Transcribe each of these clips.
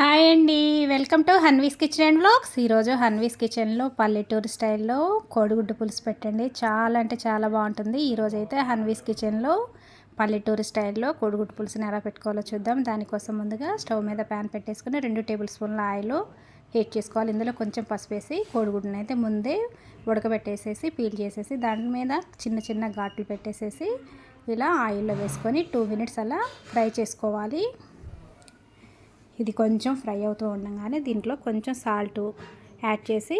Hi అండి. Welcome to Hanvi's kitchen and blogs ఈరోజు హన్వీస్ కిచెన్లో పల్లెటూరు స్టైల్లో కోడిగుడ్డు పులుసు పెట్టండి. చాలా అంటే చాలా బాగుంటుంది. ఈరోజు అయితే హన్వీస్ కిచెన్లో పల్లెటూరు స్టైల్లో కోడిగుడ్డు పులుసుని ఎలా పెట్టుకోవాలో చూద్దాం. దానికోసం ముందుగా స్టవ్ మీద ప్యాన్ పెట్టేసుకుని రెండు టేబుల్ స్పూన్ల ఆయిల్ హీట్ చేసుకోవాలి. ఇందులో కొంచెం పసుపు వేసి కోడిగుడ్డుని అయితే ముందే ఉడకబెట్టేసేసి పీల్ చేసేసి దాని మీద చిన్న చిన్న ఘాట్లు పెట్టేసేసి ఇలా ఆయిల్లో వేసుకొని టూ మినిట్స్ అలా ఫ్రై చేసుకోవాలి. ఇది కొంచెం ఫ్రై అవుతూ ఉండగానే దీంట్లో కొంచెం సాల్ట్ యాడ్ చేసి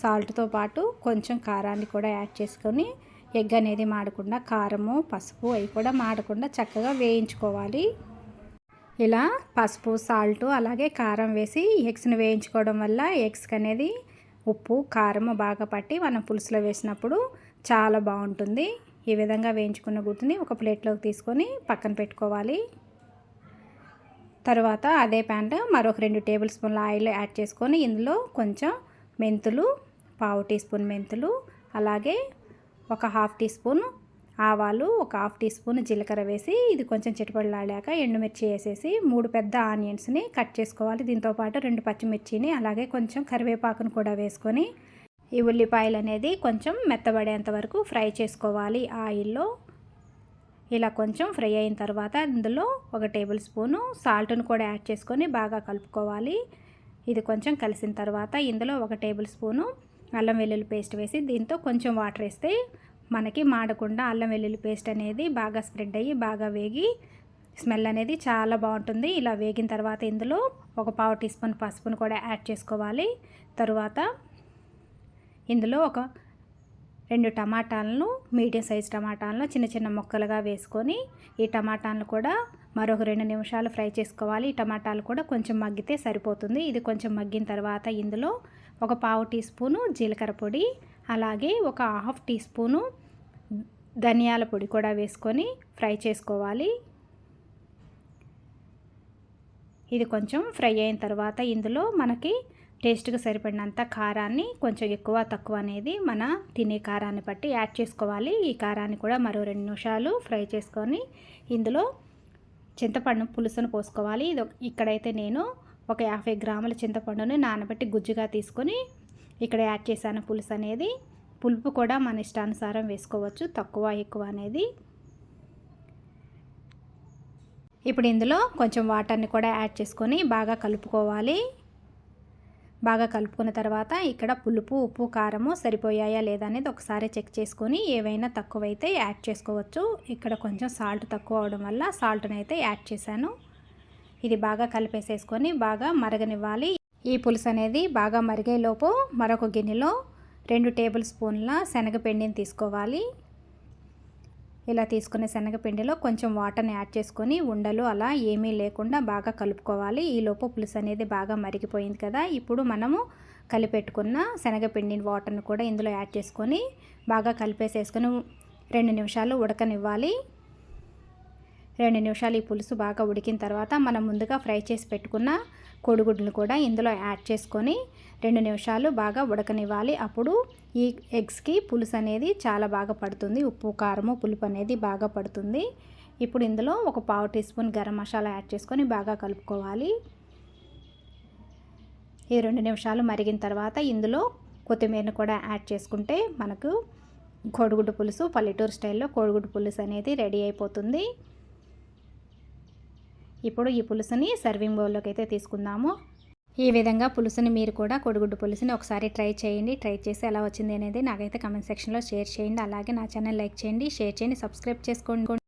సాల్ట్తో పాటు కొంచెం కారాన్ని కూడా యాడ్ చేసుకొని ఎగ్ అనేది మాడకుండా కారము పసుపు అవి కూడా మాడకుండా చక్కగా వేయించుకోవాలి. ఇలా పసుపు సాల్ట్ అలాగే కారం వేసి ఎగ్స్ని వేయించుకోవడం వల్ల ఎగ్స్కి అనేది ఉప్పు కారము బాగా పట్టి మనం పులుసులో వేసినప్పుడు చాలా బాగుంటుంది. ఈ విధంగా వేయించుకున్న గుర్తుని ఒక ప్లేట్లోకి తీసుకొని పక్కన పెట్టుకోవాలి. తర్వాత అదే ప్యాంట్ మరొక రెండు టేబుల్ స్పూన్ల ఆయిల్ యాడ్ చేసుకొని ఇందులో కొంచెం మెంతులు పావు టీ స్పూన్ మెంతులు అలాగే ఒక హాఫ్ టీ స్పూన్ ఆవాలు ఒక హాఫ్ టీ స్పూన్ జీలకర్ర వేసి ఇది కొంచెం చిటపడలాడాక ఎండుమిర్చి వేసేసి మూడు పెద్ద ఆనియన్స్ని కట్ చేసుకోవాలి. దీంతోపాటు రెండు పచ్చిమిర్చిని అలాగే కొంచెం కరివేపాకును కూడా వేసుకొని ఈ ఉల్లిపాయలు అనేది కొంచెం మెత్తబడేంత వరకు ఫ్రై చేసుకోవాలి ఆయిల్లో. ఇలా కొంచెం ఫ్రై అయిన తర్వాత ఇందులో ఒక టేబుల్ స్పూను సాల్ట్ను కూడా యాడ్ చేసుకొని బాగా కలుపుకోవాలి. ఇది కొంచెం కలిసిన తర్వాత ఇందులో ఒక టేబుల్ స్పూను అల్లం వెల్లుల్లి పేస్ట్ వేసి దీంతో కొంచెం వాటర్ వేస్తే మనకి మాడకుండా అల్లం వెల్లుల్లి పేస్ట్ అనేది బాగా స్ప్రెడ్ అయ్యి బాగా వేగి స్మెల్ అనేది చాలా బాగుంటుంది. ఇలా వేగిన తర్వాత ఇందులో ఒక పావు టీ స్పూన్ పసుపును కూడా యాడ్ చేసుకోవాలి. తరువాత ఇందులో ఒక రెండు టమాటాలను మీడియం సైజ్ టమాటాలను చిన్న చిన్న ముక్కలుగా వేసుకొని ఈ టమాటాలను కూడా మరొక రెండు నిమిషాలు ఫ్రై చేసుకోవాలి. ఈ టమాటాలు కూడా కొంచెం మగ్గితే సరిపోతుంది. ఇది కొంచెం మగ్గిన తర్వాత ఇందులో ఒక పావు టీ స్పూను జీలకర్ర పొడి అలాగే ఒక హాఫ్ టీ స్పూను ధనియాల పొడి కూడా వేసుకొని ఫ్రై చేసుకోవాలి. ఇది కొంచెం ఫ్రై అయిన తర్వాత ఇందులో మనకి టేస్ట్కి సరిపడినంత కారాన్ని కొంచెం ఎక్కువ తక్కువ అనేది మన తినే కారాన్ని బట్టి యాడ్ చేసుకోవాలి. ఈ కారాన్ని కూడా మరో రెండు నిమిషాలు ఫ్రై చేసుకొని ఇందులో చింతపండు పులుసును పోసుకోవాలి. ఇది ఇక్కడైతే నేను ఒక యాభై గ్రాముల చింతపండుని నానబెట్టి గుజ్జుగా తీసుకొని ఇక్కడ యాడ్ చేశాను పులుసు అనేది. పులుపు కూడా మన ఇష్టానుసారం వేసుకోవచ్చు తక్కువ ఎక్కువ అనేది. ఇప్పుడు ఇందులో కొంచెం వాటర్ని కూడా యాడ్ చేసుకొని బాగా కలుపుకోవాలి. బాగా కలుపుకున్న తర్వాత ఇక్కడ పులుపు ఉప్పు కారము సరిపోయాయా లేదా అనేది ఒకసారి చెక్ చేసుకొని ఏవైనా తక్కువైతే యాడ్ చేసుకోవచ్చు. ఇక్కడ కొంచెం సాల్ట్ తక్కువ అవడం వల్ల సాల్ట్ని అయితే యాడ్ చేశాను. ఇది బాగా కలిపేసేసుకొని బాగా మరగనివ్వాలి. ఈ పులుసు అనేది బాగా మరిగేలోపు మరొక గిన్నెలో రెండు టేబుల్ స్పూన్ల శనగపిండిని తీసుకోవాలి. ఇలా తీసుకునే శనగపిండిలో కొంచెం వాటర్ని యాడ్ చేసుకొని ఉండలు అలా ఏమీ లేకుండా బాగా కలుపుకోవాలి. ఈలోపు పులుసు అనేది బాగా మరిగిపోయింది కదా. ఇప్పుడు మనము కలిపెట్టుకున్న శనగపిండిని వాటర్ని కూడా ఇందులో యాడ్ చేసుకొని బాగా కలిపేసేసుకొని రెండు నిమిషాలు ఉడకనివ్వాలి. రెండు నిమిషాలు ఈ పులుసు బాగా ఉడికిన తర్వాత మనం ముందుగా ఫ్రై చేసి పెట్టుకున్న కోడిగుడ్లు కూడా ఇందులో యాడ్ చేసుకొని రెండు నిమిషాలు బాగా ఉడకనివ్వాలి. అప్పుడు ఈ ఎగ్స్కి పులుసు అనేది చాలా బాగా పడుతుంది. ఉప్పు కారము పులుపు అనేది బాగా పడుతుంది. ఇప్పుడు ఇందులో ఒక పావు teaspoon garam masala add చేసుకొని బాగా కలుపుకోవాలి. ఈ రెండు నిమిషాలు మరిగిన తర్వాత ఇందులో కొత్తిమీరను కూడా యాడ్ చేసుకుంటే మనకు కోడిగుడ్డు పులుసు పల్లెటూరు స్టైల్లో కోడిగుడ్డు పులుసు అనేది రెడీ అయిపోతుంది. ఇప్పుడు ఈ పులుసుని సర్వింగ్ బౌల్లోకి అయితే తీసుకుందాము. ఈ విధంగా పులుసుని మీరు కూడా కొడుగుడ్డు పులుసుని ఒకసారి ట్రై చేయండి. ట్రై చేసి ఎలా వచ్చింది అనేది నాకైతే కమెంట్ సెక్షన్లో షేర్ చేయండి. అలాగే నా ఛానల్ లైక్ చేయండి. షేర్ చేయండి. సబ్స్క్రైబ్ చేసుకోండి.